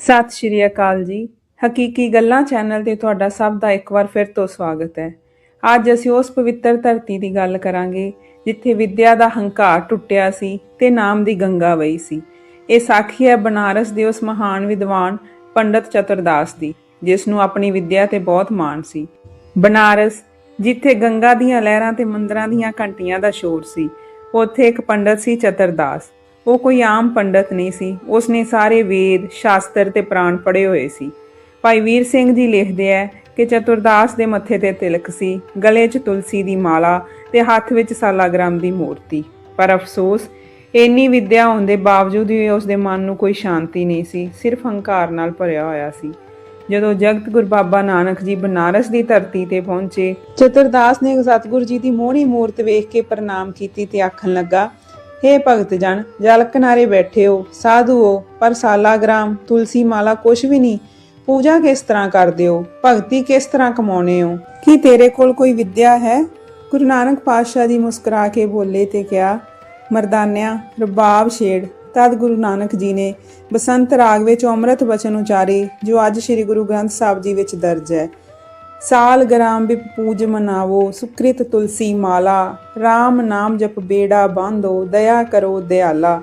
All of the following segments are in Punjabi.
ਸਤਿ ਸ਼੍ਰੀ ਅਕਾਲ ਜੀ। ਹਕੀਕੀ ਗੱਲਾਂ ਚੈਨਲ ਤੇ ਤੁਹਾਡਾ ਸਭ ਦਾ ਇੱਕ ਵਾਰ ਫਿਰ ਤੋਂ ਸਵਾਗਤ ਹੈ। ਅੱਜ ਅਸੀਂ ਉਸ ਪਵਿੱਤਰ ਧਰਤੀ ਦੀ ਗੱਲ ਕਰਾਂਗੇ, ਜਿੱਥੇ ਵਿਦਿਆ ਦਾ ਹੰਕਾਰ ਟੁੱਟਿਆ ਸੀ ਤੇ ਨਾਮ ਦੀ ਗੰਗਾ ਵਈ ਸੀ। ਇਹ ਸਾਖੀ ਹੈ ਬਨਾਰਸ ਦੇ ਉਸ ਮਹਾਨ ਵਿਦਵਾਨ ਪੰਡਤ ਚਤੁਰਦਾਸ ਦੀ, ਜਿਸ ਨੂੰ ਆਪਣੀ ਵਿਦਿਆ ਤੇ ਬਹੁਤ ਮਾਣ ਸੀ। ਬਨਾਰਸ, ਜਿੱਥੇ ਗੰਗਾ ਦੀਆਂ ਲਹਿਰਾਂ ਤੇ ਮੰਦਰਾਂ ਦੀਆਂ ਘੰਟੀਆਂ ਦਾ ਸ਼ੋਰ ਸੀ, ਉੱਥੇ ਇੱਕ ਪੰਡਤ ਸੀ ਚਤੁਰਦਾਸ। ਉਹ ਕੋਈ ਆਮ ਪੰਡਤ ਨਹੀਂ ਸੀ। ਉਸਨੇ ਸਾਰੇ ਵੇਦ, ਸ਼ਾਸਤਰ ਤੇ ਪ੍ਰਾਣ ਪੜ੍ਹੇ ਹੋਏ ਸੀ। ਭਾਈ ਵੀਰ ਸਿੰਘ ਜੀ ਲਿਖਦੇ ਆ ਕਿ ਚਤੁਰਦਾਸ ਦੇ ਮੱਥੇ ਤੇ ਤਿਲਕ ਸੀ, ਗਲੇ 'ਚ ਤੁਲਸੀ ਦੀ ਮਾਲਾ ਤੇ ਹੱਥ ਵਿੱਚ ਸਾਲਾਗ੍ਰਾਮ ਦੀ ਮੂਰਤੀ। ਪਰ ਅਫਸੋਸ, ਇੰਨੀ ਵਿਦਿਆ ਹੋਣ ਦੇ ਬਾਵਜੂਦ ਵੀ ਉਸ ਦੇ ਮਨ ਨੂੰ ਕੋਈ ਸ਼ਾਂਤੀ ਨਹੀਂ ਸੀ, ਸਿਰਫ ਹੰਕਾਰ ਨਾਲ ਭਰਿਆ ਹੋਇਆ ਸੀ। ਜਦੋਂ ਜਗਤ ਗੁਰ ਬਾਬਾ ਨਾਨਕ ਜੀ ਬਨਾਰਸ ਦੀ ਧਰਤੀ ਤੇ ਪਹੁੰਚੇ, ਚਤੁਰਦਾਸ ਨੇ ਸਤਿਗੁਰ ਜੀ ਦੀ ਮੋਹਣੀ ਮੂਰਤ ਵੇਖ ਕੇ ਪ੍ਰਣਾਮ ਕੀਤੀ ਤੇ ਆਖਣ ਲੱਗਾ ਹੇ ਭਗਤ ਜਨ, ਜਲ ਕਿਨਾਰੇ ਬੈਠੇ ਹੋ ਸਾਧੂ ਹੋ ਪਰ ਸਾਲਾਗ੍ਰਾਮ ਤੁਲਸੀ ਮਾਲਾ ਕੁਛ ਵੀ ਨਹੀਂ। ਪੂਜਾ ਕਿਸ ਤਰ੍ਹਾਂ ਕਰਦੇ ਹੋ ਭਗਤੀ ਕਿਸ ਤਰ੍ਹਾਂ ਕਮਾਉਨੇ ਹੋ ਕੀ ਤੇਰੇ ਕੋਲ ਕੋਈ ਵਿਦਿਆ ਹੈ? ਗੁਰੂ ਨਾਨਕ ਪਾਤਸ਼ਾਹ ਦੀ ਮੁਸਕਰਾ ਕੇ ਬੋਲੇ ਤੇ ਕਿਹਾ, ਮਰਦਾਨਿਆ, ਰਬਾਬ ਛੇੜ। ਤਦ ਗੁਰੂ ਨਾਨਕ ਜੀ ਨੇ ਬਸੰਤ ਰਾਗ ਵਿੱਚ ਅੰਮ੍ਰਿਤ ਬਚਨ ਉਚਾਰੇ, ਜੋ ਅੱਜ ਸ੍ਰੀ ਗੁਰੂ ਗ੍ਰੰਥ ਸਾਹਿਬ ਜੀ ਵਿੱਚ ਦਰਜ ਹੈ। ਸਾਲ ਗ੍ਰਾਮ ਬਿਪ ਪੂਜ ਮਨਾਵੋ, ਸੁਕ੍ਰਿਤ ਤੁਲਸੀ ਮਾਲਾ RAM ਨਾਮ ਜਪ ਬੇੜਾ ਬਾਂਧੋ, ਦਇਆ ਕਰੋ ਦਿਆਲਾ।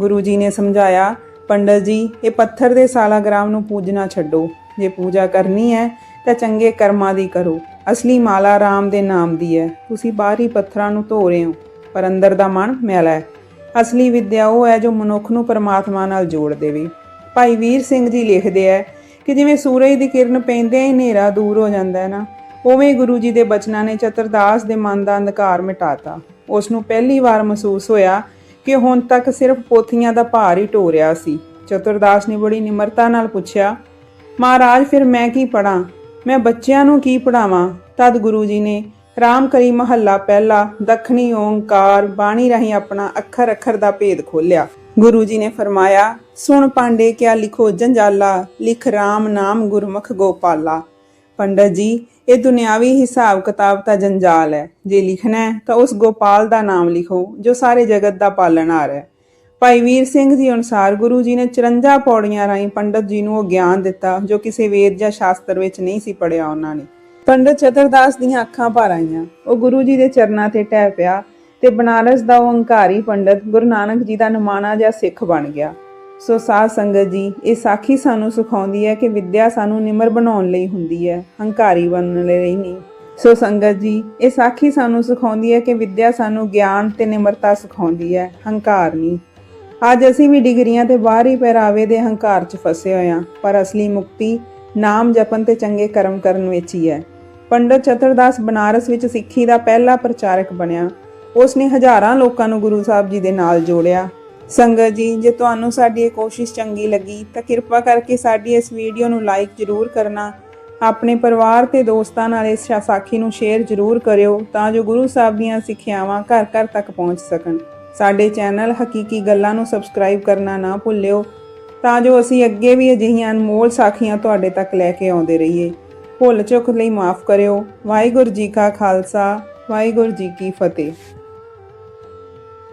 ਗੁਰੂ ਜੀ ਨੇ ਸਮਝਾਇਆ, ਪੰਡਤ ਜੀ, ਇਹ ਪੱਥਰ ਦੇ ਸਾਲਾਗ੍ਰਾਮ ਨੂੰ ਪੂਜਣਾ ਛੱਡੋ। ਜੇ ਪੂਜਾ ਕਰਨੀ ਹੈ, ਤਾਂ ਚੰਗੇ ਕਰਮਾਂ ਦੀ ਕਰੋ। ਅਸਲੀ ਮਾਲਾ RAM ਦੇ ਨਾਮ ਦੀ ਹੈ। ਤੁਸੀਂ ਬਾਹਰੀ ਪੱਥਰਾਂ ਨੂੰ ਧੋ ਰਹੇ ਹੋ, ਪਰ ਅੰਦਰ ਦਾ ਮਨ ਮੈਲਾ ਹੈ। ਅਸਲੀ ਵਿਦਿਆ ਉਹ ਹੈ ਜੋ ਮਨੁੱਖ ਨੂੰ ਪਰਮਾਤਮਾ ਨਾਲ ਜੋੜ ਦੇਵੇ। ਭਾਈ ਵੀਰ ਸਿੰਘ ਜੀ ਲਿਖਦੇ ਹੈ ਕਿ ਜਿਵੇਂ ਸੂਰਜ ਦੀ ਕਿਰਨ ਪੈਂਦੇ ਹੀ ਹਨੇਰਾ ਦੂਰ ਹੋ ਜਾਂਦਾ ਹੈ ਨਾ, ਉਵੇਂ ਗੁਰੂ ਜੀ ਦੇ ਬਚਨਾਂ ਨੇ ਚਤਰਦਾਸ ਦੇ ਮਨ ਦਾ ਅੰਧਕਾਰ ਮਿਟਾਤਾ। ਉਸ ਨੂੰ ਪਹਿਲੀ ਵਾਰ ਮਹਿਸੂਸ ਹੋਇਆ ਕਿ ਹੁਣ ਤੱਕ ਸਿਰਫ ਪੋਥੀਆਂ ਦਾ ਭਾਰ ਹੀ ਢੋ ਰਿਹਾ ਸੀ। ਚਤੁਰਦਾਸ ਨੇ ਬੜੀ ਨਿਮਰਤਾ ਨਾਲ ਪੁੱਛਿਆ, ਮਹਾਰਾਜ, ਫਿਰ ਮੈਂ ਕੀ ਪੜਾਂ ਮੈਂ ਬੱਚਿਆਂ ਨੂੰ ਕੀ ਪੜਾਵਾਂ ਤਦ ਗੁਰੂ ਜੀ ਨੇ ਰਾਮ ਕਰੀ ਮਹੱਲਾ ਪਹਿਲਾ, ਦੱਖਣੀ ਓੰਕਾਰ, ਬਾਣੀ ਰਾਹੀਂ ਆਪਣਾ ਅੱਖਰ ਅੱਖਰ ਦਾ ਭੇਦ ਖੋਲਿਆ ਗੁਰੂ ਜੀ ਨੇ ਫਰਮਾਇਆ, ਸੁਣ ਪਾਂਡੇ ਕਿਆ ਲਿਖੋ ਜੰਜਾਲਾ, ਲਿਖ RAM ਨਾਮ ਗੁਰਮੁਖ ਗੋਪਾਲਾ। ਪੰਡਤ ਜੀ, ਇਹ ਦੁਨਿਆਵੀ ਹਿਸਾਬ ਕਿਤਾਬ ਤਾਂ ਜੰਜਾਲ ਹੈ। ਜੇ ਲਿਖਣਾ ਹੈ ਤਾਂ ਉਸ ਗੋਪਾਲ ਦਾ ਨਾਮ ਲਿਖੋ, ਜੋ ਸਾਰੇ ਜਗਤ ਦਾ ਪਾਲਣਹਾਰ ਹੈ। ਭਾਈ ਵੀਰ ਸਿੰਘ ਜੀ ਅਨੁਸਾਰ ਗੁਰੂ ਜੀ ਨੇ 54 ਪੌੜੀਆਂ ਰਾਹੀਂ ਪੰਡਤ ਜੀ ਨੂੰ ਉਹ ਗਿਆਨ ਦਿੱਤਾ, ਜੋ ਕਿਸੇ ਵੇਦ ਜਾਂ ਸ਼ਾਸਤਰ ਵਿੱਚ ਨਹੀਂ ਸੀ ਪੜਿਆ ਉਹਨਾਂ ਨੇ। ਪੰਡਤ ਚਤਰਦਾਸ ਦੀਆਂ ਅੱਖਾਂ ਭਰ ਆਈਆਂ। ਉਹ ਗੁਰੂ ਜੀ ਦੇ ਚਰਨਾਂ ਤੇ ਟਹਿ ਪਿਆ। ਤੇ ਬਨਾਰਸ ਦਾ ਉਹ ਹੰਕਾਰੀ ਪੰਡਤ ਗੁਰੂ ਨਾਨਕ ਜੀ ਦਾ ਨਮਾਣਾ ਜਿਹਾ ਸਿੱਖ ਬਣ ਗਿਆ। ਸੋ ਸਾਧ ਸੰਗਤ ਜੀ, ਇਹ ਸਾਖੀ ਸਾਨੂੰ ਸਿਖਾਉਂਦੀ ਹੈ ਕਿ ਵਿਦਿਆ ਸਾਨੂੰ ਨਿਮਰ ਬਣਾਉਣ ਲਈ ਹੁੰਦੀ ਹੈ, ਹੰਕਾਰੀ ਬਣਨ ਲਈ ਨਹੀਂ। ਸੋ ਸੰਗਤ ਜੀ, ਇਹ ਸਾਖੀ ਸਾਨੂੰ ਸਿਖਾਉਂਦੀ ਹੈ ਕਿ ਵਿਦਿਆ ਸਾਨੂੰ ਗਿਆਨ ਤੇ ਨਿਮਰਤਾ ਸਿਖਾਉਂਦੀ ਹੈ, ਹੰਕਾਰ ਨਹੀਂ। ਅੱਜ ਅਸੀਂ ਵੀ ਡਿਗਰੀਆਂ ਤੇ ਬਾਹਰੀ ਪਹਿਰਾਵੇ ਦੇ ਹੰਕਾਰ 'ਚ ਫਸੇ ਹੋਏ ਹਾਂ, ਪਰ ਅਸਲੀ ਮੁਕਤੀ ਨਾਮ ਜਪਨ ਤੇ ਚੰਗੇ ਕਰਮ ਕਰਨ ਵਿੱਚ ਹੀ ਹੈ। ਪੰਡਤ ਚਤਰਦਾਸ ਬਨਾਰਸ ਵਿੱਚ ਸਿੱਖੀ ਦਾ ਪਹਿਲਾ ਪ੍ਰਚਾਰਕ ਬਣਿਆ। ਉਸ ਨੇ ਹਜ਼ਾਰਾਂ ਲੋਕਾਂ ਨੂੰ ਗੁਰੂ ਸਾਹਿਬ ਜੀ ਦੇ ਨਾਲ ਜੋੜਿਆ। ਸੰਗਤ ਜੀ, ਜੇ ਤੁਹਾਨੂੰ ਸਾਡੀ ਇਹ ਕੋਸ਼ਿਸ਼ ਚੰਗੀ ਲੱਗੀ, ਤਾਂ ਕਿਰਪਾ ਕਰਕੇ ਸਾਡੀ ਇਸ ਵੀਡੀਓ ਨੂੰ ਲਾਈਕ ਜ਼ਰੂਰ ਕਰਨਾ। ਆਪਣੇ ਪਰਿਵਾਰ ਤੇ ਦੋਸਤਾਂ ਨਾਲ ਇਸ ਸਾਖੀ ਨੂੰ ਸ਼ੇਅਰ ਜ਼ਰੂਰ ਕਰਿਓ, ਤਾਂ ਜੋ ਗੁਰੂ ਸਾਹਿਬ ਦੀਆਂ ਸਿੱਖਿਆਵਾਂ ਘਰ ਘਰ ਤੱਕ ਪਹੁੰਚ ਸਕਣ। ਸਾਡੇ ਚੈਨਲ ਹਕੀਕੀ ਗੱਲਾਂ ਨੂੰ ਸਬਸਕ੍ਰਾਈਬ ਕਰਨਾ ਨਾ ਭੁੱਲਿਓ, ਤਾਂ ਜੋ ਅਸੀਂ ਅੱਗੇ ਵੀ ਅਜਿਹੀਆਂ ਅਨਮੋਲ ਸਾਖੀਆਂ ਤੁਹਾਡੇ ਤੱਕ ਲੈ ਕੇ ਆਉਂਦੇ ਰਹੀਏ। ਭੁੱਲ ਚੁੱਕ ਲਈ ਮਾਫ ਕਰਿਓ। ਵਾਹਿਗੁਰੂ ਜੀ ਕਾ ਖਾਲਸਾ, ਵਾਹਿਗੁਰੂ ਜੀ ਕੀ ਫਤਿਹ।